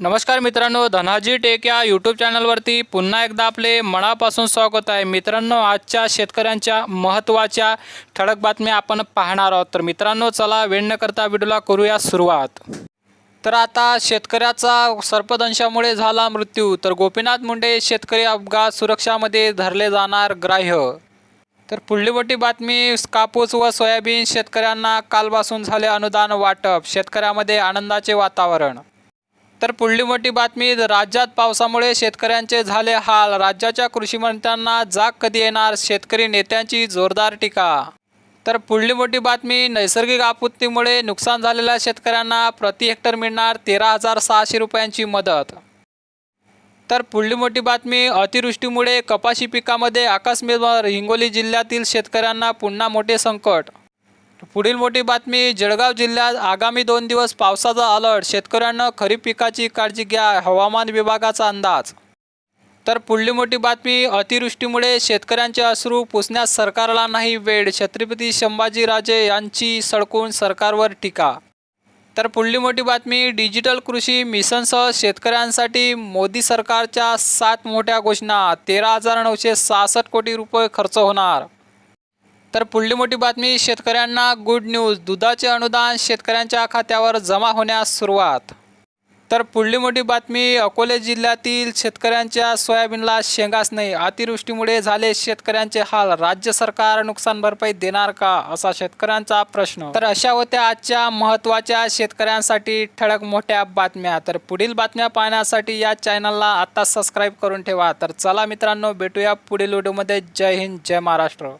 नमस्कार मित्रांनो धनाजी टेक या यूट्यूब चॅनलवरती पुन्हा एकदा आपले मनापासून स्वागत आहे. मित्रांनो आजच्या शेतकऱ्यांच्या महत्त्वाच्या ठळक बातम्या आपण पाहणार आहोत. तर मित्रांनो चला वेळ न करता व्हिडिओला करूया सुरुवात. तर आता शेतकऱ्याचा सर्पदंशामुळे झाला मृत्यू. तर गोपीनाथ मुंडे शेतकरी अपघात सुरक्षामध्ये धरले जाणार ग्राह्य. तर पुढली मोठी बातमी कापूस व सोयाबीन शेतकऱ्यांना कालपासून झाले अनुदान वाटप शेतकऱ्यामध्ये आनंदाचे वातावरण. तर पुढली मोठी बातमी राज्यात पावसामुळे शेतकऱ्यांचे झाले हाल. राज्याच्या कृषीमंत्र्यांना जाग कधी येणार? शेतकरी नेत्यांची जोरदार टीका. तर पुढली मोठी बातमी नैसर्गिक आपत्तीमुळे नुकसान झालेल्या शेतकऱ्यांना प्रति हेक्टर मिळणार तेरा हजार सहाशे रुपयांची मदत. तर पुढली मोठी बातमी अतिवृष्टीमुळे कपाशी पिकामध्ये आकस्मिक हिंगोली जिल्ह्यातील शेतकऱ्यांना पुन्हा मोठे संकट. पुढील मोठी बातमी जळगाव जिल्ह्यात आगामी दोन दिवस पावसाचा अलर्ट शेतकऱ्यांना खरीप पिकाची काळजी घ्या हवामान विभागाचा अंदाज. तर पुढली मोठी बातमी अतिवृष्टीमुळे शेतकऱ्यांचे अश्रू पुसण्यास सरकारला नाही वेळ छत्रपती संभाजीराजे यांची सडकून सरकारवर टीका. तर पुढली मोठी बातमी डिजिटल कृषी मिशनसह शेतकऱ्यांसाठी मोदी सरकारच्या सात मोठ्या घोषणा तेरा हजार नऊशे सहासष्ट कोटी रुपये खर्च होणार. तर पुढली मोठी बातमी शेतकऱ्यांना गुड न्यूज दुधाचे अनुदान शेतकऱ्यांच्या खात्यावर जमा होण्यास सुरुवात. तर पुढली मोठी बातमी अकोले जिल्ह्यातील शेतकऱ्यांच्या सोयाबीनला शेंगाच नाही. अतिवृष्टीमुळे झाले शेतकऱ्यांचे हाल. राज्य सरकार नुकसान भरपाई देणार का असा शेतकऱ्यांचा प्रश्न. तर अशा होत्या आजच्या महत्त्वाच्या शेतकऱ्यांसाठी ठळक मोठ्या बातम्या. तर पुढील बातम्या पाहण्यासाठी या चॅनलला आता सबस्क्राईब करून ठेवा. तर चला मित्रांनो भेटूया पुढील व्हिडिओमध्ये जय हिंद जय महाराष्ट्र.